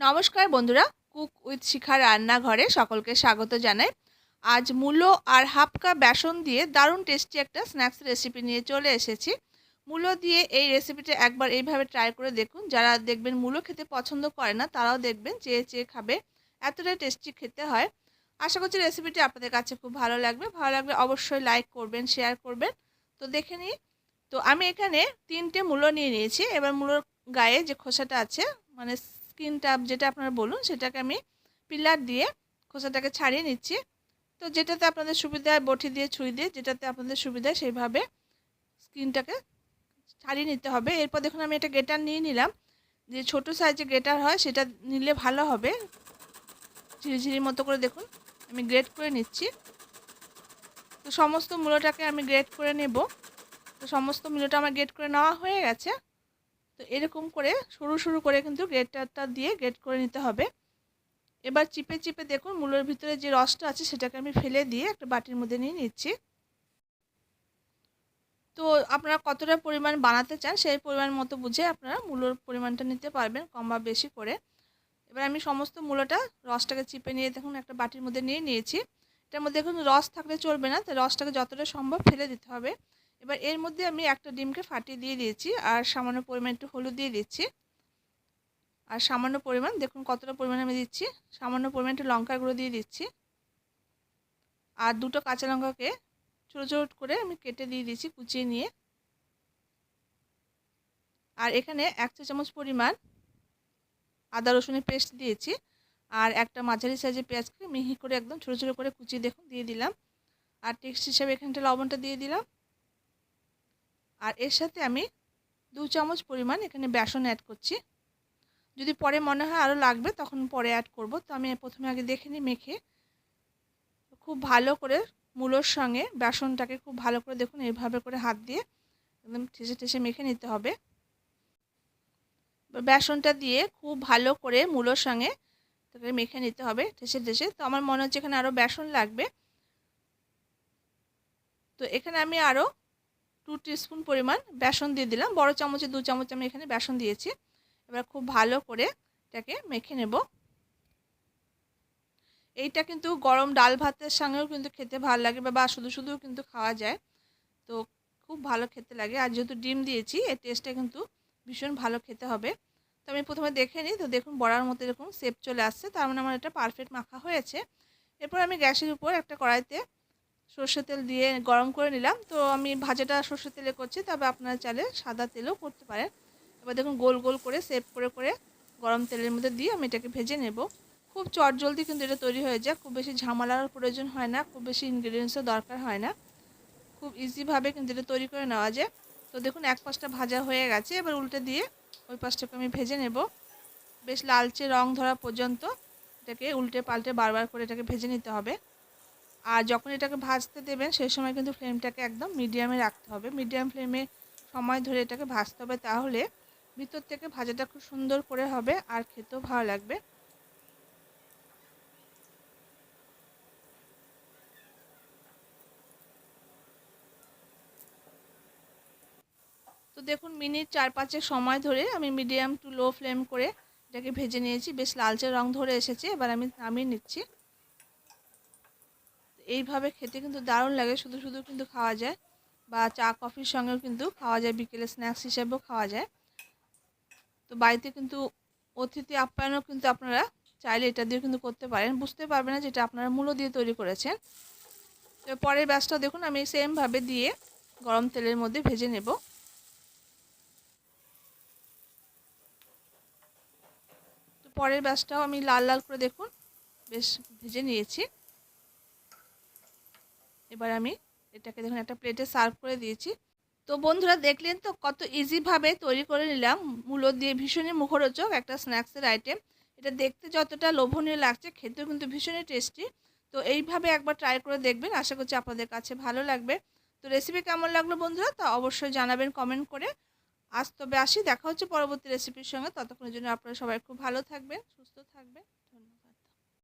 নমস্কার বন্ধুরা, cook with শিখা রান্নাঘরে সকলকে স্বাগত জানাই। আজ মূলো আর হাফ কাপ বেসন দিয়ে দারুণ টেস্টি একটা স্ন্যাক্স রেসিপি নিয়ে চলে এসেছি। মূলো দিয়ে এই রেসিপিটা একবার এইভাবে ট্রাই করে দেখুন। যারা দেখবেন মূলো খেতে পছন্দ করে না, তারাও দেখবেন চেয়ে চেয়ে খাবে। এতটাই টেস্টি খেতে হয়। আশা করছি রেসিপিটি আপনাদের কাছে খুব ভালো লাগবে। ভালো লাগলে অবশ্যই লাইক করবেন শেয়ার করবেন। তো দেখে নিই। তো আমি এখানে তিনটে মূলো নিয়ে নিয়েছি। এবার মূলোর গায়ে যে খোসাটা আছে মানে স্কিনটা যেটা আপনারা বলুন, সেটাকে আমি পিলার দিয়ে খোসাটাকে ছাড়িয়ে নিচ্ছি। তো যেটাতে আপনাদের সুবিধা বটি দিয়ে ছুঁই দিয়ে, যেটাতে আপনাদের সুবিধা সেইভাবে স্কিনটাকে ছাড়িয়ে নিতে হবে। এরপর দেখুন, আমি এটা গেটার নিয়ে নিলাম। যে ছোট সাইজে গেটার হয়, সেটা নিলে ভালো হবে। ঝিরিঝিরি মতো করে দেখুন, আমি গ্রেট করে নিচ্ছি। তো সমস্ত মূলোটাকে আমি গ্রেট করে নেব। তো সমস্ত মূলোটা আমার গ্রেট করে নেওয়া হয়ে গেছে। তো এরকম করে সরু সরু করে কিন্তু গ্রেটারটা দিয়ে গ্রেট করে নিতে হবে। এবার চিপে চিপে দেখুন মূলের ভিতরে যে রসটা আছে সেটাকে আমি ফেলে দিয়ে একটা বাটির মধ্যে নিয়ে নিচ্ছি। তো আপনারা কতটা পরিমাণ বানাতে চান সেই পরিমাণ মতো বুঝে আপনারা মূলোর পরিমাণটা নিতে পারবেন কম বা বেশি করে। এবার আমি সমস্ত মূলোটা রসটাকে চিপে নিয়ে দেখুন একটা বাটির মধ্যে নিয়ে নিয়েছি। এটার মধ্যে দেখুন রস থাকলে চলবে না তো রসটাকে যতটা সম্ভব ফেলে দিতে হবে। এবার এর মধ্যে আমি একটা ডিমকে ফাটিয়ে দিয়ে দিয়েছি, আর সামান্য পরিমাণ একটু হলুদ দিয়ে দিচ্ছি। আর সামান্য পরিমাণ, দেখুন কতটা পরিমাণ আমি দিচ্ছি। সামান্য পরিমাণ একটু লঙ্কার গুঁড়ো দিয়ে দিচ্ছি। আর দুটো কাঁচা লঙ্কাকে ছোটো ছোটো করে আমি কেটে দিয়ে দিচ্ছি কুচিয়ে নিয়ে। আর এখানে এক চা চামচ পরিমাণ আদা রসুনের পেস্ট দিয়েছি, আর একটা মাঝারি সাইজের পেঁয়াজকে মিহি করে একদম ছোটো ছোটো করে কুচিয়ে দেখুন, দিয়ে দিলাম। আর টেক্সট হিসাবে এখানটা লবণটা দিয়ে দিলাম। আর এর সাথে আমি দু চামচ পরিমাণ এখানে বেসন অ্যাড করছি। যদি পরে মনে হয় আরও লাগবে, তখন পরে অ্যাড করব। তো আমি প্রথমে আগে দেখে নিই, মেখে। খুব ভালো করে মূলোর সঙ্গে বেসনটাকে খুব ভালো করে দেখুন, এইভাবে করে হাত দিয়ে একদম ঠেসে ঠেসে মেখে নিতে হবে। বেসনটা দিয়ে খুব ভালো করে মূলোর সঙ্গে তাকে মেখে নিতে হবে ঠেসে ঠেসে। তো আমার মনে হচ্ছে এখানে আরও বেসন লাগবে। তো এখানে আমি আরও টু টিস্পুন পরিমাণ বেসন দিয়ে দিলাম। বড় চামচে, দু চামচ আমি এখানে বেসন দিয়েছি। এবার খুব ভালো করে এটাকে মেখে নেব। এইটা কিন্তু গরম ডাল ভাতের সঙ্গেও কিন্তু খেতে ভালো লাগে বা শুধু শুধুও কিন্তু খাওয়া যায়। তো খুব ভালো খেতে লাগে। আর যেহেতু ডিম দিয়েছি এই টেস্টটা কিন্তু ভীষণ ভালো খেতে হবে। তো আমি প্রথমে দেখে নিই। তো দেখুন, বড়ার মতো এরকম শেপ চলে আসছে। তার মানে আমার এটা পারফেক্ট মাখা হয়েছে। এরপর আমি গ্যাসের উপর একটা কড়াইতে সর্ষে তেল দিয়ে গরম করে নিলাম। তো আমি ভাজাটা সর্ষে তেলে করছি, তবে আপনারা চাইলে সাদা তেলও করতে পারেন। এবার দেখুন গোল গোল করে সেভ করে করে গরম তেলের মধ্যে দিয়ে আমি এটাকে ভেজে নেব। খুব চট জলদি কিন্তু এটা তৈরি হয়ে যায়, খুব বেশি ঝামেলার প্রয়োজন হয় না, খুব বেশি ইনগ্রিডিয়েন্টসও দরকার হয় না। খুব ইজিভাবে কিন্তু এটা তৈরি করে নেওয়া যায়। তো দেখুন এক পাশটা ভাজা হয়ে গেছে, এবার উল্টে দিয়ে ওই পাশটাকে আমি ভেজে নেব। বেশ লালচে রং ধরা পর্যন্ত এটাকে উল্টে পাল্টে বারবার করে এটাকে ভেজে নিতে হবে। আর যখন এটাকে ভাজতে দেবেন, সেই সময় কিন্তু ফ্লেমটাকে একদম মিডিয়ামে রাখতে হবে। মিডিয়াম ফ্লেমে সময় ধরে এটাকে ভাজতে হবে তাহলে ভিতর থেকে ভাজাটা খুব সুন্দর করে হবে আর খেতেও ভালো লাগবে। তো দেখুন, মিনিট চার পাঁচের সময় ধরে আমি মিডিয়াম টু লো ফ্লেম করে এটাকে ভেজে নিয়েছি। বেশ লালচে রং ধরে এসেছে। এবার আমি নামিয়ে নিচ্ছি। এইভাবে খেতে কিন্তু দারুণ লাগে। শুধু শুধু কিন্তু খাওয়া যায় বা চা, কফির সঙ্গেও কিন্তু খাওয়া যায়, বিকেলে স্ন্যাক্স হিসেবেও খাওয়া যায়। তো বাড়িতে কিন্তু অতিথি আপ্যায়নও কিন্তু আপনারা চাইলে এটা দিয়ে কিন্তু করতে পারেন। বুঝতে পারবেন না যেটা আপনারা মূল্য দিয়ে তৈরি করেছেন। তো পরের ব্যাসটা দেখুন, আমি সেমভাবে দিয়ে গরম তেলের মধ্যে ভেজে নেব। তো পরের ব্যাসটাও আমি লাল লাল করে দেখুন, বেশ ভেজে নিয়েছি। এবার আমি এটাকে দেখুন, একটা প্লেটে সার্ভ করে দিয়েছি। তো বন্ধুরা, দেখলেন তো কত ইজিভাবে তৈরি করে নিলাম। মূলো দিয়ে ভীষণই মুখরোচক একটা স্ন্যাক্সের আইটেম এটা দেখতে যতটা লোভনীয় লাগছে, খেতেও কিন্তু ভীষণই টেস্টি তো এইভাবে একবার ট্রাই করে দেখবেন, আশা করছি আপনাদের কাছে ভালো লাগবে। তো রেসিপি কেমন লাগল বন্ধুরা, তা অবশ্যই জানাবেন কমেন্ট করে। আজ তবে আসি, দেখা হচ্ছে পরবর্তী রেসিপির সঙ্গে। ততক্ষণের জন্য আপনারা সবাই খুব ভালো থাকবেন, সুস্থ থাকবেন।